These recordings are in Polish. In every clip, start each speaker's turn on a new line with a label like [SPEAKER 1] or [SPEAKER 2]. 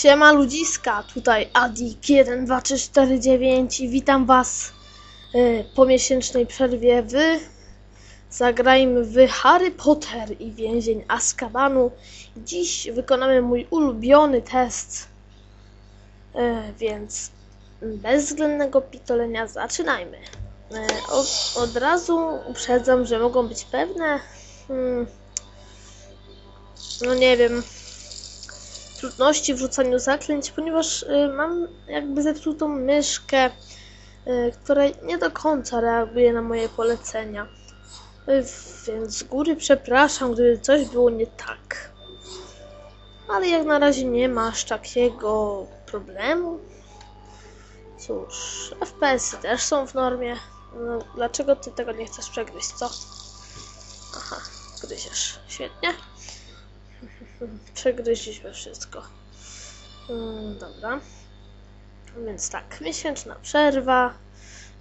[SPEAKER 1] Siema ludziska, tutaj Adik12349 i witam was y, po miesięcznej przerwie w Zagrajmy w Harry Potter i więzień Azkabanu. Dziś wykonamy mój ulubiony test, y, więc bez względnego pitolenia zaczynajmy. Y, od, od razu uprzedzam, że mogą być pewne, hmm, no nie wiem, trudności w rzucaniu zaklęć, ponieważ y, mam jakby zepsutą myszkę, y, która nie do końca reaguje na moje polecenia. Y, więc z góry przepraszam, gdyby coś było nie tak. Ale jak na razie nie masz takiego problemu. Cóż, FPS-y też są w normie. No, dlaczego ty tego nie chcesz przegryźć, co? Aha, gryziesz. Świetnie. Przegryźliśmy wszystko. Mm, dobra. Więc tak, miesięczna przerwa.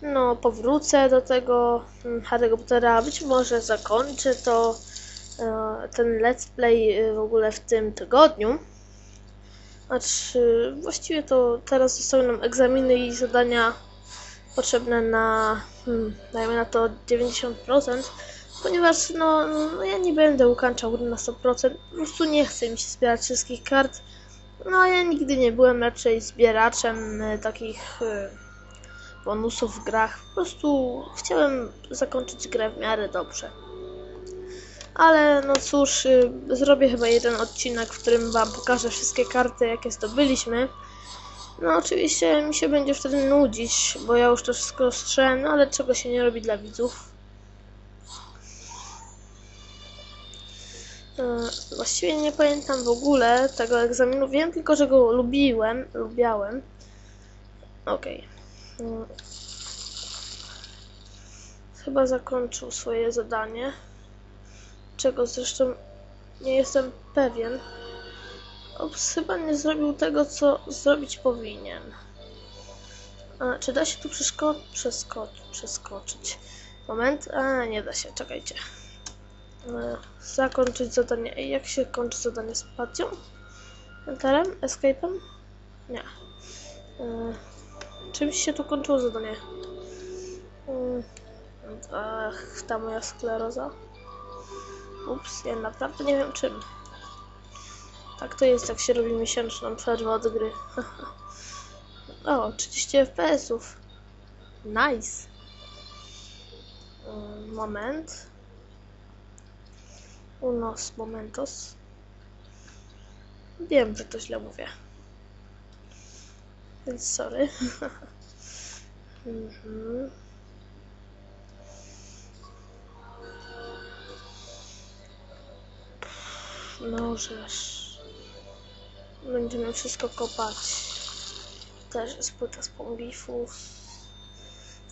[SPEAKER 1] No, powrócę do tego mm, Harry'ego Pottera. Być może zakończę to e, ten let's play e, w ogóle w tym tygodniu. Znaczy, właściwie to teraz zostały nam egzaminy i zadania potrzebne na, hmm, dajmy na to 90%, ponieważ no, no ja nie będę ukończał gry na 100%, po prostu nie chcę mi się zbierać wszystkich kart. No ja nigdy nie byłem raczej zbieraczem y, takich y, bonusów w grach, po prostu chciałem zakończyć grę w miarę dobrze. Ale no cóż, y, zrobię chyba jeden odcinek, w którym wam pokażę wszystkie karty, jakie zdobyliśmy. No oczywiście mi się będzie wtedy nudzić, bo ja już to wszystko strzałem, no ale czego się nie robi dla widzów. Właściwie nie pamiętam w ogóle tego egzaminu. Wiem tylko, że go lubiłem, lubiałem. Okej. Okay. E, chyba zakończył swoje zadanie. Czego zresztą nie jestem pewien. Ops, chyba nie zrobił tego, co zrobić powinien. A, czy da się tu przeszko przesko przeskoczyć? Moment. A, nie da się. Czekajcie. E, zakończyć zadanie. Jak się kończy zadanie spacją? Enterem? Escape'em? Nie. E, czymś się tu kończyło zadanie. E, ach, ta moja skleroza. Ups, ja naprawdę nie wiem czym. Tak to jest, jak się robi miesięczną przerwę od gry. o, 30 FPS-ów. Nice. Moment. Unos momentos. Wiem, że to źle mówię. Więc sorry. mhm. Żeż. Będziemy wszystko kopać. Też jest płyta z pongifów.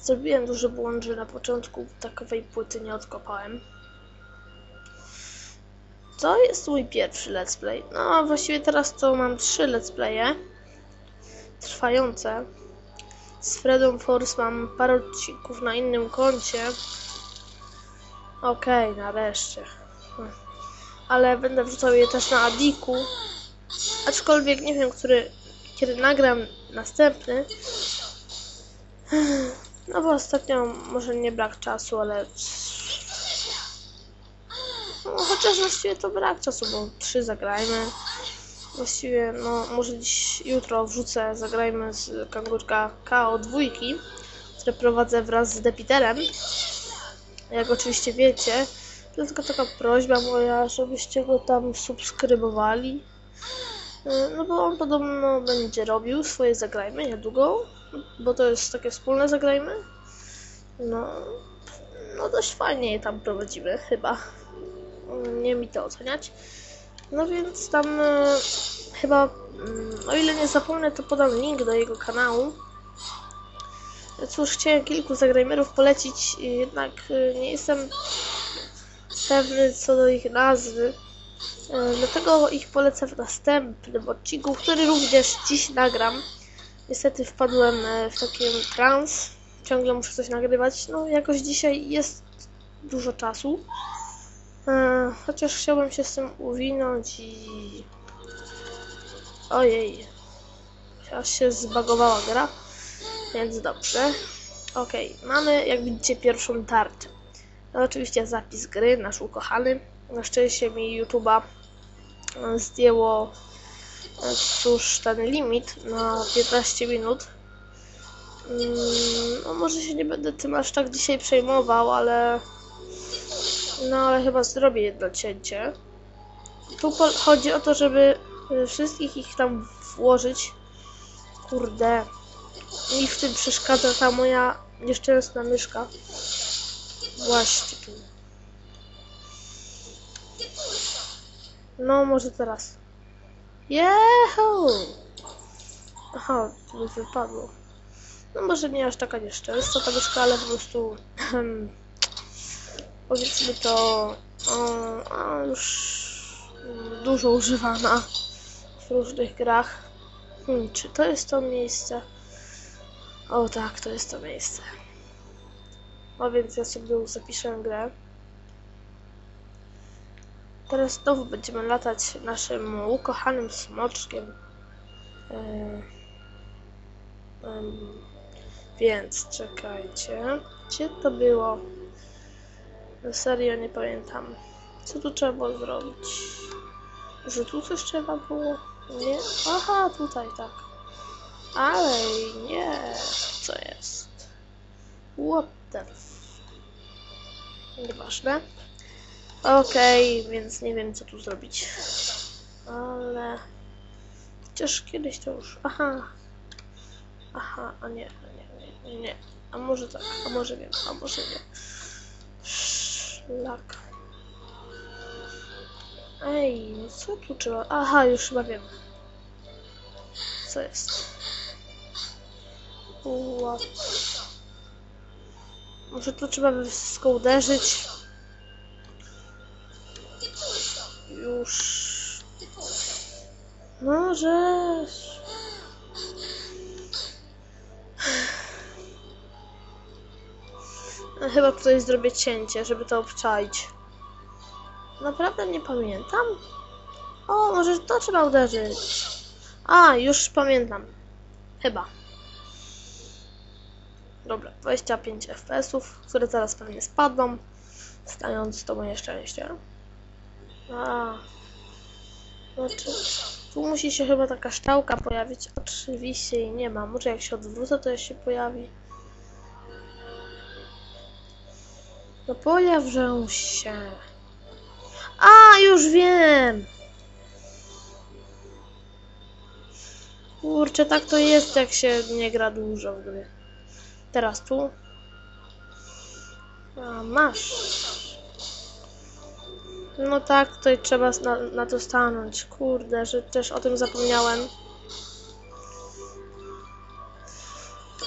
[SPEAKER 1] Zrobiłem duży błąd, że na początku takowej płyty nie odkopałem. To jest mój pierwszy let's play. No, właściwie teraz to mam trzy let's playe trwające. Z Fredą Force mam parę odcinków na innym koncie. Okej, okay, nareszcie. Ale będę wrzucał je też na Adiku. Aczkolwiek nie wiem, który, kiedy nagram następny. No bo ostatnio może nie brak czasu, ale no, chociaż właściwie to brak czasu, bo trzy zagrajmy. Właściwie, no, może dziś, jutro wrzucę, zagrajmy z kangurka KO dwójki, które prowadzę wraz z Depiterem. Jak oczywiście wiecie, to tylko taka prośba moja, żebyście go tam subskrybowali. No bo on podobno będzie robił swoje zagrajmy niedługo, bo to jest takie wspólne zagrajmy. No, no dość fajnie je tam prowadzimy, chyba nie mi to oceniać. No więc tam e, chyba, mm, o ile nie zapomnę, to podam link do jego kanału. Cóż, chciałem kilku zagrajmerów polecić, jednak e, nie jestem pewny co do ich nazwy. E, dlatego ich polecę w następnym odcinku, który również dziś nagram. Niestety wpadłem w taki trans. Ciągle muszę coś nagrywać. No, jakoś dzisiaj jest dużo czasu. Chociaż chciałbym się z tym uwinąć i... Ojej. aż się zbagowała gra, więc dobrze. Okej, mamy jak widzicie pierwszą tarczę. No, oczywiście zapis gry, nasz ukochany. Na szczęście mi YouTube'a e, zdjęło e, cóż ten limit na 15 minut. Mm, No może się nie będę tym aż tak dzisiaj przejmował, ale no ale chyba zrobię jedno cięcie. Tu chodzi o to, żeby y, wszystkich ich tam włożyć. Kurde. Mi w tym przeszkadza ta moja nieszczęsna myszka. Właśnie tu. No, może teraz. Jehu! Aha, mi wypadło. No może nie aż taka nieszczęsna ta myszka, ale po prostu... powiedzmy to... Już dużo używana w różnych grach. Hmm, czy to jest to miejsce? O tak, to jest to miejsce. No więc ja sobie zapiszę grę. Teraz znowu będziemy latać naszym ukochanym smoczkiem. Ym, więc czekajcie. Gdzie to było? Serio nie pamiętam. Co tu trzeba było zrobić? Że tu coś trzeba było? Nie? Aha, tutaj tak. Ale nie. Co jest? What the. Nieważne. Okej, więc nie wiem co tu zrobić. Ale... Chociaż kiedyś to już... Aha. Aha, a nie, a nie, nie, nie, nie. A może tak, a może wiem, a może nie. Szlak. Ej, no co tu trzeba? Aha, już chyba wiem. Co jest? Ła. Może tu trzeba by wszystko uderzyć. Już. Może. Chyba tutaj zrobię cięcie, żeby to obczaić. Naprawdę nie pamiętam. O, może to trzeba uderzyć. A, już pamiętam. Chyba. Dobra, 25 FPS-ów, które zaraz pewnie spadną, stając to moje szczęście. A, znaczy, tu musi się chyba taka szczałka pojawić. Oczywiście jej nie ma. Może jak się odwrócę, to się pojawi. No pojawią się. A, już wiem! Kurczę, tak to jest, jak się nie gra dużo w gry. Teraz tu. A, masz. No tak, tutaj trzeba na, na to stanąć. Kurde, że też o tym zapomniałem.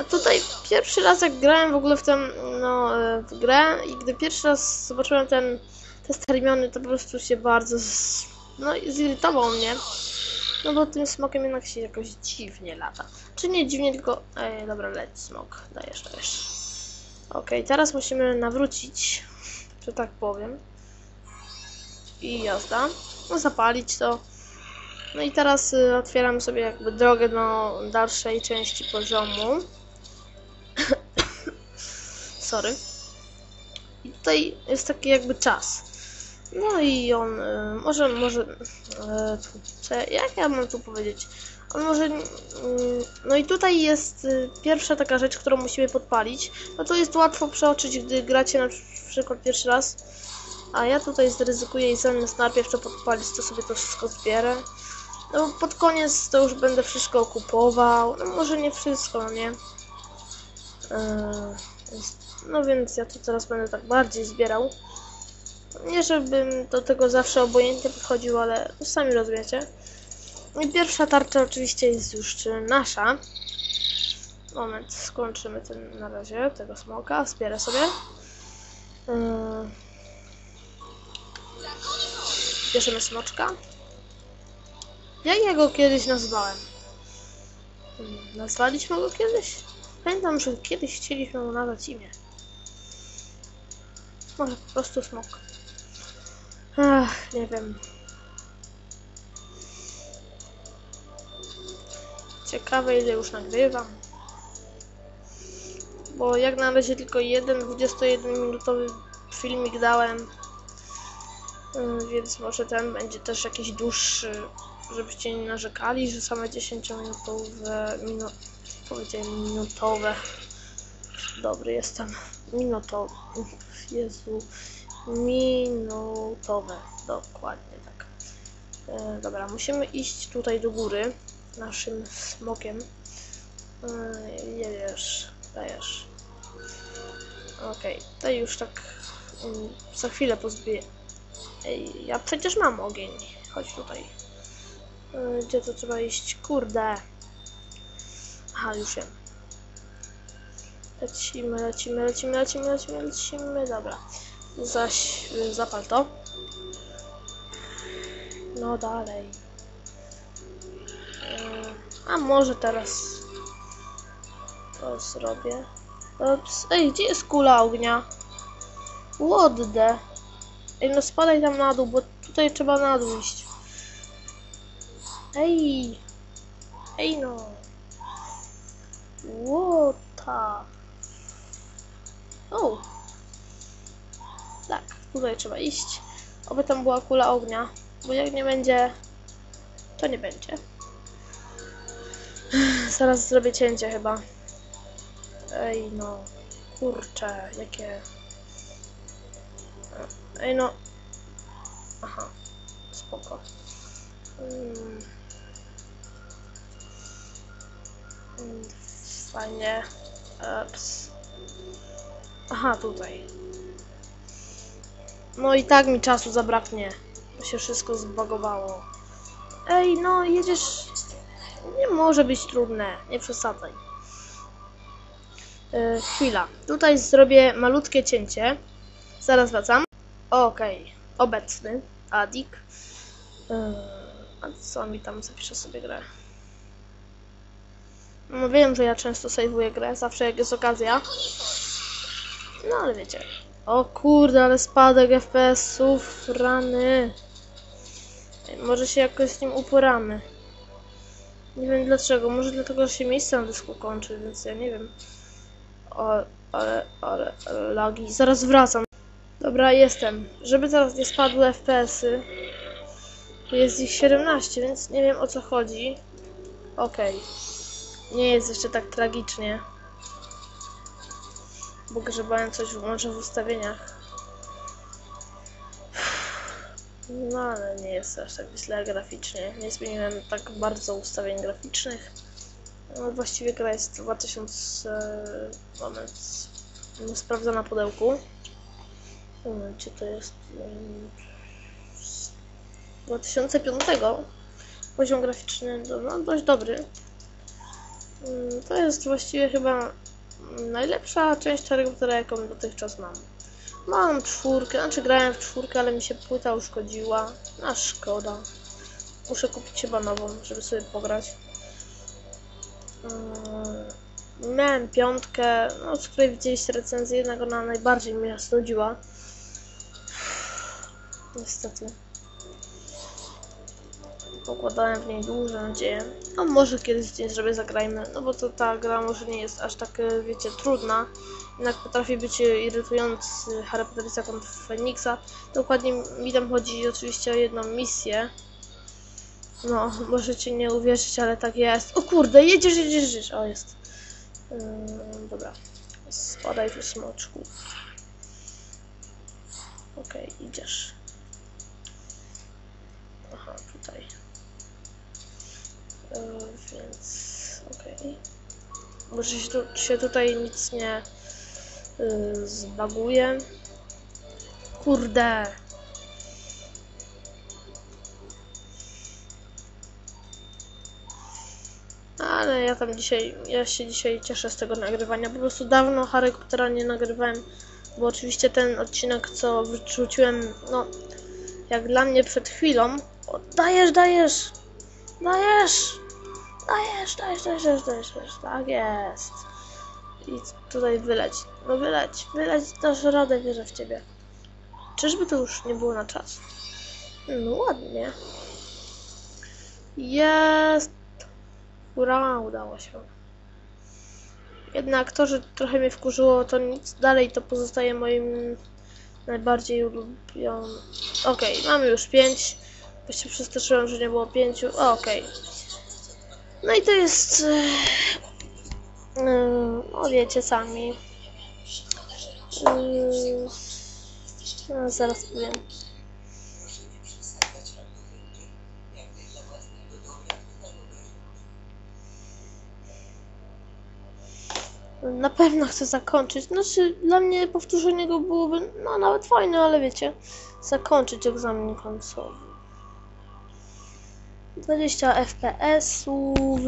[SPEAKER 1] A tutaj pierwszy raz jak grałem w ogóle w tę no, e, w grę i gdy pierwszy raz zobaczyłem ten test hermiony, to po prostu się bardzo z, no, zirytował mnie. No bo tym smokiem jednak się jakoś dziwnie lata. Czy nie dziwnie, tylko... Ej, dobra, leć smok. Dajesz, dajesz. Okej, teraz musimy nawrócić, że tak powiem. I jazda. No zapalić to. No i teraz y, otwieram sobie jakby drogę do dalszej części poziomu. Sorry. I tutaj jest taki jakby czas. No i on y, może, może, y, co, jak ja mam tu powiedzieć? On może, y, no i tutaj jest y, pierwsza taka rzecz, którą musimy podpalić. No to jest łatwo przeoczyć, gdy gracie na przykład pierwszy raz. A ja tutaj zryzykuję i zamiast najpierw to podpalić, to sobie to wszystko zbierę. No pod koniec to już będę wszystko kupował. No może nie wszystko, no nie? Yy, więc- no więc ja tu teraz będę tak bardziej zbierał. Nie żebym do tego zawsze obojętnie podchodził, ale sami rozumiecie. I pierwsza tarcza oczywiście jest już nasza. Moment, skończymy ten na razie, tego smoka, zbierę sobie. Yy. Bierzemy smoczka. Jak ja go kiedyś nazwałem? Nazwaliśmy go kiedyś? Pamiętam, że kiedyś chcieliśmy mu nadać imię. Może po prostu smok. Ach, nie wiem. Ciekawe ile już nagrywam. Bo jak na razie tylko jeden 21-minutowy filmik dałem. Yy, Więc może ten będzie też jakiś dłuższy, żebyście nie narzekali, że same 10-minutowe minu powiedziałem minutowe. Dobry jestem. Minutowe. Jezu. Minutowe. Dokładnie tak. E, dobra, musimy iść tutaj do góry naszym smokiem. E, jedziesz, dajesz. Okej, to już tak mm, za chwilę pozbiję. Ej, ja przecież mam ogień. Chodź tutaj. E, gdzie to trzeba iść? Kurde. Aha, już wiem. Lecimy, lecimy, lecimy, lecimy, lecimy, lecimy. Dobra. Zaś y, zapal to. No dalej. Yy, A może teraz to zrobię. Ups. Ej, gdzie jest kula ognia? The? Ej, no spadaj tam na dół, bo tutaj trzeba na dół iść. Ej! Ej no! The? O! Tak, tutaj trzeba iść. Oby tam była kula ognia, bo jak nie będzie, to nie będzie. Zaraz zrobię cięcie chyba. Ej no, kurczę, jakie... Ej no... Aha, spoko. Mm. Mm, Fajnie. Ups. Aha, tutaj. No i tak mi czasu zabraknie. To się wszystko zbagowało. Ej, no jedziesz... Nie może być trudne, nie przesadzaj. Yy, chwila. Tutaj zrobię malutkie cięcie. Zaraz wracam. Okej, obecny. Adik. Yy, a co mi tam zapiszę sobie grę? No wiem, że ja często sejwuję grę, zawsze jak jest okazja. No ale wiecie. O kurde, ale spadek FPS-ów, rany. Może się jakoś z nim uporamy. Nie wiem dlaczego, może dlatego, że się miejsce na dysku kończy, więc ja nie wiem. O, ale, ale, ale lagi. Zaraz wracam. Dobra, jestem. Żeby teraz nie spadły FPS-y. Jest ich 17, więc nie wiem o co chodzi. Okej. Nie jest jeszcze tak tragicznie. Bo grzebałem coś może w ustawieniach. No ale nie jest aż tak źle graficznie. Nie zmieniłem tak bardzo ustawień graficznych. No, właściwie gra jest 2000... Moment. Sprawdzę na pudełku. Gdzie to jest? Hmm, z 2005. Poziom graficzny no, dość dobry. Mm, To jest właściwie chyba najlepsza część Harry jaką dotychczas mam. Mam czwórkę, znaczy grałem w czwórkę, ale mi się płyta uszkodziła. A szkoda. Muszę kupić chyba nową, żeby sobie pograć. Mm, Miałem piątkę, no, z której widzieliście recenzję, jednak ona najbardziej mnie znudziła. Niestety. Pokładałem w niej duże nadzieje. No może kiedyś dzień zrobię zagrajmy, no bo to ta gra może nie jest aż tak, e, wiecie, trudna. Jednak potrafi być e, irytujący Potter Zakon Feniksa. Dokładnie mi tam chodzi oczywiście o jedną misję. No, możecie nie uwierzyć, ale tak jest. O kurde, jedziesz, jedziesz, jedziesz. O, jest. Ym, dobra. Spadaj tu smoczku. Okej, idziesz. Więc okej. Może się, tu, się tutaj nic nie yy, zbaguje. Kurde. Ale ja tam dzisiaj, ja się dzisiaj cieszę z tego nagrywania. Po prostu dawno Harry Pottera nie nagrywałem, bo oczywiście ten odcinek, co wrzuciłem, no, jak dla mnie przed chwilą. O, dajesz, dajesz! Dajesz! Dajesz, dajesz, dajesz, dajesz, dajesz, dajesz. Tak jest. I tutaj wyleć. No wyleć, wyleć, dasz radę, wierzę w ciebie. Czyżby to już nie było na czas? No ładnie. Jest. Ura, udało się. Jednak to, że trochę mnie wkurzyło, to nic dalej to pozostaje moim najbardziej ulubionym. Okej, mamy już pięć. Bo się przestraszyłem, że nie było pięciu. Okej. No i to jest. e, e, No wiecie sami. E, No, zaraz powiem. Na pewno chcę zakończyć. Znaczy, dla mnie powtórzenie go byłoby no, nawet fajne, ale wiecie, zakończyć egzamin końcowy. 20 FPS-ów.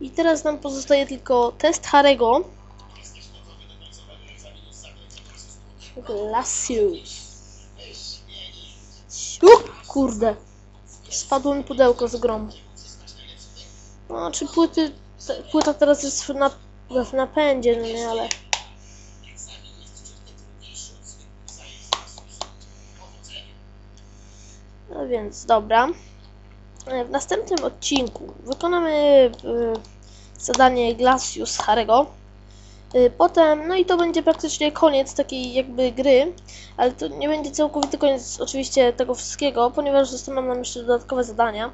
[SPEAKER 1] I teraz nam pozostaje tylko test Harego. Glacius. U, kurde. Spadło mi pudełko z grom. No, czy płyty... Płyta teraz jest na, w napędzie, no nie, ale... No więc, dobra. E, W następnym odcinku wykonamy e, zadanie Glacius Harego. E, Potem, no i to będzie praktycznie koniec takiej jakby gry, ale to nie będzie całkowity koniec oczywiście tego wszystkiego, ponieważ zostaną nam jeszcze dodatkowe zadania.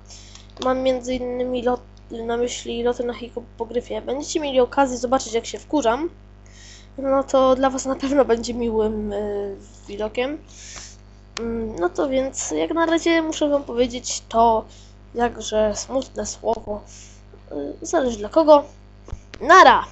[SPEAKER 1] Mam między innymi lot, na myśli loty na hipogryfie. Będziecie mieli okazję zobaczyć jak się wkurzam. No to dla Was na pewno będzie miłym e, widokiem. Mm, No to więc jak na razie muszę Wam powiedzieć to jakże smutne słowo. Y, Zależy dla kogo. Nara!